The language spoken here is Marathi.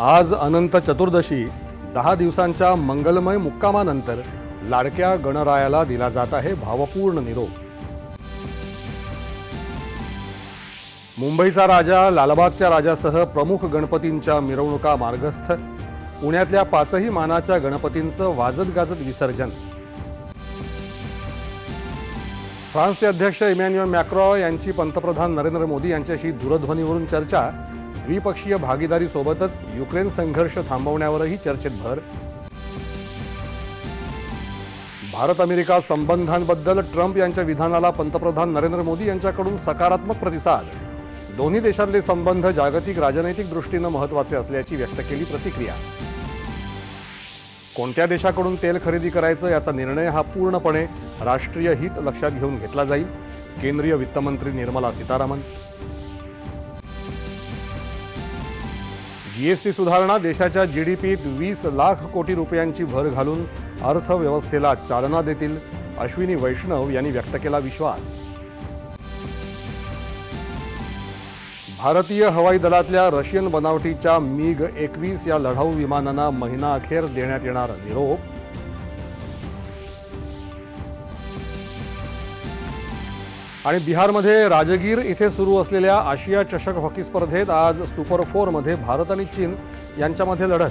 आज अनंत चतुर्दशी दहा दिवसांच्या मंगलमय मुक्कामानंतर लाडक्या गणरायाला दिला जात आहे भावपूर्ण निरोप. मुंबईचा राजा लालबागच्या राजासह प्रमुख गणपतींच्या मिरवणुका मार्गस्थ पुण्यातल्या पाचही मानाच्या गणपतींचं वाजत गाजत विसर्जन. फ्रान्सचे अध्यक्ष इमॅन्युअल मॅक्रॉ यांची पंतप्रधान नरेंद्र मोदी यांच्याशी दूरध्वनीवरून चर्चा द्विपक्षीय भागीदारीसोबतच युक्रेन संघर्ष थांबवण्यावरही चर्चेत भर. भारत अमेरिका संबंधांबद्दल ट्रम्प यांच्या विधानाला पंतप्रधान नरेंद्र मोदी यांच्याकडून सकारात्मक प्रतिसाद. दोन्ही देशातले संबंध जागतिक राजनैतिक दृष्टीनं महत्त्वाचे असल्याची व्यक्त केली प्रतिक्रिया. कोणत्या देशाकडून तेल खरेदी करायचं याचा निर्णय हा पूर्णपणे राष्ट्रीय हित लक्षात घेऊन घेतला जाईल केंद्रीय वित्तमंत्री निर्मला सीतारामन जीएसटी सुधारणा देशाच्या जीडीपीत वीस लाख कोटी रुपयांची भर घालून अर्थव्यवस्थेला चालना देतील अश्विनी वैष्णव यांनी व्यक्त केला विश्वास. भारतीय हवाई दलातल्या रशियन बनावटीच्या मिग एकवीस या लढाऊ विमानांना महिना अखेर देण्यात येणार निरोप. आणि बिहारमध्ये राजगीर इथे सुरू असलेल्या आशिया चषक हॉकी स्पर्धेत आज सुपर फोरमध्ये भारत आणि चीन यांच्यामध्ये लढत.